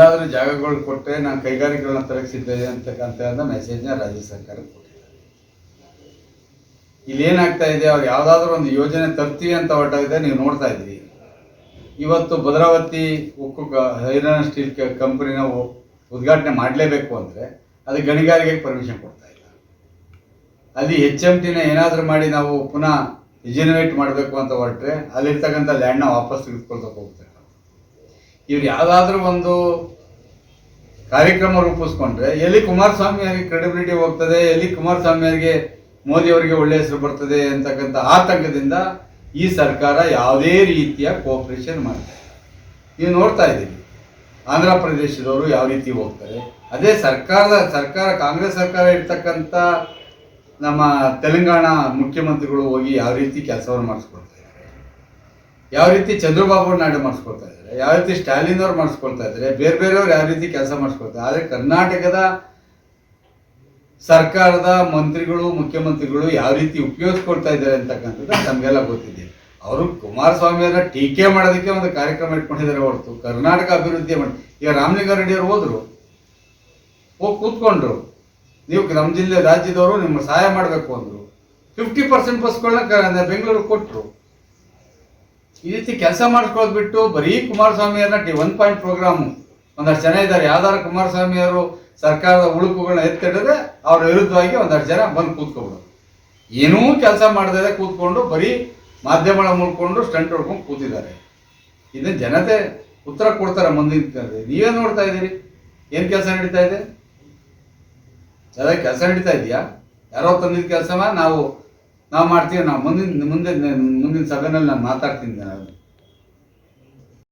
ಯಾವ್ದಾದ್ರು ಜಾಗಗಳು ಕೊಟ್ಟರೆ ನಾನು ಕೈಗಾರಿಕೆಗಳನ್ನ ತಲುಪಿಸಿದ್ದೇನೆ ಅಂತಕ್ಕಂಥ ಮೆಸೇಜ್ನ ರಾಜ್ಯ ಸರ್ಕಾರ ಕೊಟ್ಟಿದ್ದಾರೆ ಇಲ್ಲಿ ಏನಾಗ್ತಾ ಇದೆ, ಅವ್ರು ಯಾವುದಾದ್ರೂ ಒಂದು ಯೋಜನೆ ತರ್ತೀವಿ ಅಂತ ಹೊರಟಾಗಿದೆ ನೀವು ನೋಡ್ತಾ ಇದ್ದೀರಿ. ಇವತ್ತು ಭದ್ರಾವತಿ ಉಕ್ಕು ಐರನ್ ಸ್ಟೀಲ್ ಕಂಪನಿನ ಉದ್ಘಾಟನೆ ಮಾಡಲೇಬೇಕು ಅಂದರೆ ಅದು ಗಣಿಗಾರಿಕೆಗೆ ಪರ್ಮಿಷನ್ ಕೊಡ್ತಾ ಇಲ್ಲ. ಅಲ್ಲಿ ಎಚ್ ಎಂ ಟಿನ ಏನಾದರೂ ಮಾಡಿ ನಾವು ಪುನಃ ರಿಜಿನರೇಟ್ ಮಾಡಬೇಕು ಅಂತ ಹೊರಟ್ರೆ ಅಲ್ಲಿರ್ತಕ್ಕಂಥ ಲ್ಯಾಂಡ್ನ ವಾಪಸ್ ತೆಗೆದುಕೊಳ್ತಕ್ಕೆ ಹೋಗ್ತಾರೆ. ಇವ್ರು ಯಾವುದಾದ್ರೂ ಒಂದು ಕಾರ್ಯಕ್ರಮ ರೂಪಿಸ್ಕೊಂಡ್ರೆ ಎಲ್ಲಿ ಕುಮಾರಸ್ವಾಮಿ ಅವರಿಗೆ ಕ್ರೆಡಿಬಿಲಿಟಿ ಹೋಗ್ತದೆ, ಎಲ್ಲಿ ಕುಮಾರಸ್ವಾಮಿ ಅವರಿಗೆ ಮೋದಿ ಅವರಿಗೆ ಒಳ್ಳೆ ಹೆಸರು ಬರ್ತದೆ ಅಂತಕ್ಕಂಥ ಆತಂಕದಿಂದ ಈ ಸರ್ಕಾರ ಯಾವುದೇ ರೀತಿಯ ಕೋಆಪರೇಷನ್ ಮಾಡ್ತಾರೆ ನೀವು ನೋಡ್ತಾ ಇದ್ದೀವಿ ಆಂಧ್ರ ಪ್ರದೇಶದವರು ಯಾವ ರೀತಿ ಹೋಗ್ತಾರೆ? ಅದೇ ಸರ್ಕಾರದ, ಸರ್ಕಾರ, ಕಾಂಗ್ರೆಸ್ ಸರ್ಕಾರ ಇರ್ತಕ್ಕಂಥ ನಮ್ಮ ತೆಲಂಗಾಣ ಮುಖ್ಯಮಂತ್ರಿಗಳು ಹೋಗಿ ಯಾವ ರೀತಿ ಕೆಲಸವನ್ನು ಮಾಡಿಸ್ಕೊಳ್ತಾ ಇದ್ದಾರೆ ಯಾವ ರೀತಿ ಚಂದ್ರಬಾಬು ನಾಯ್ಡು ಮಾಡಿಸ್ಕೊಳ್ತಾ ಇದ್ದಾರೆ, ಯಾವ ರೀತಿ ಸ್ಟಾಲಿನ್ ಅವ್ರು ಮಾಡಿಸ್ಕೊಳ್ತಾ ಇದ್ದಾರೆ, ಬೇರೆ ಬೇರೆಯವ್ರು ಯಾವ ರೀತಿ ಕೆಲಸ ಮಾಡಿಸ್ಕೊಳ್ತಾರೆ ಆದರೆ ಕರ್ನಾಟಕದ ಸರ್ಕಾರದ ಮಂತ್ರಿಗಳು, ಮುಖ್ಯಮಂತ್ರಿಗಳು ಯಾವ ರೀತಿ ಉಪಯೋಗಿಸ್ಕೊಳ್ತಾ ಇದ್ದಾರೆ ಅಂತಕ್ಕಂಥದ್ದು ನಮಗೆಲ್ಲ ಗೊತ್ತಿದೆ. ಅವರು ಕುಮಾರಸ್ವಾಮಿಯವರ ಟೀಕೆ ಮಾಡೋದಕ್ಕೆ ಒಂದು ಕಾರ್ಯಕ್ರಮ ಇಟ್ಕೊಂಡಿದ್ದಾರೆ ಹೊರತು, ಕರ್ನಾಟಕ ಅಭಿವೃದ್ಧಿ ಮಾಡಿ, ಈಗ ರಾಮಲಿಂಗಾರೆಡ್ಡಿ ಅವರು ಹೋದ್ರು, ಹೋಗಿ ಕೂತ್ಕೊಂಡ್ರು. ನೀವು ನಮ್ಮ ಜಿಲ್ಲೆ ರಾಜ್ಯದವರು ನಿಮ್ಮ ಸಹಾಯ ಮಾಡಬೇಕು ಅಂದರು. ಫಿಫ್ಟಿ ಪರ್ಸೆಂಟ್ ಬಸ್ಗಳನ್ನ ಬೆಂಗಳೂರು ಕೊಟ್ಟರು ಈ ರೀತಿ ಕೆಲಸ ಮಾಡಿಸ್ಕೊಳ್ಳೋದು ಬಿಟ್ಟು ಬರೀ ಕುಮಾರಸ್ವಾಮಿಯವ್ರನ್ನ ಒನ್ ಪಾಯಿಂಟ್ ಪ್ರೋಗ್ರಾಮು. ಒಂದಷ್ಟು ಜನ ಇದ್ದಾರೆ. ಯಾವ್ದಾರು ಕುಮಾರಸ್ವಾಮಿಯವರು ಸರ್ಕಾರದ ಉಳುಕುಗಳನ್ನ ಎತ್ತಿಡಿದ್ರೆ ಅವ್ರ ವಿರುದ್ಧವಾಗಿ ಒಂದಷ್ಟು ಜನ ಬಂದು ಕೂತ್ಕೊಬಿಡೋದು ಏನೂ ಕೆಲಸ ಮಾಡದೇ ಕೂತ್ಕೊಂಡು ಬರೀ ಮಾಧ್ಯಮಗಳ ಮುಳ್ಕೊಂಡು ಸ್ಟಂಟ್ ಹೊಡ್ಕೊಂಡು ಕೂತಿದ್ದಾರೆ. ಇದನ್ನ ಜನತೆ ಉತ್ತರ ಕೊಡ್ತಾರೆ ಮುಂದಿನ. ನೀವೇ ನೋಡ್ತಾ ಇದ್ದೀರಿ. ಏನು ಕೆಲಸ ನಡೀತಾ ಇದೆ? ಅದೇ ಕೆಲಸ ನಡೀತಾ ಇದೆಯಾ? ಯಾರೋ ತಂದಿದ್ದ ಕೆಲಸವ ನಾವು ನಾವು ಮಾಡ್ತೀವಿ ನಾವು ಮುಂದಿನ ಮುಂದೆ ಮುಂದಿನ ಸಭೆನಲ್ಲಿ ನಾನು ಮಾತಾಡ್ತೀನಿ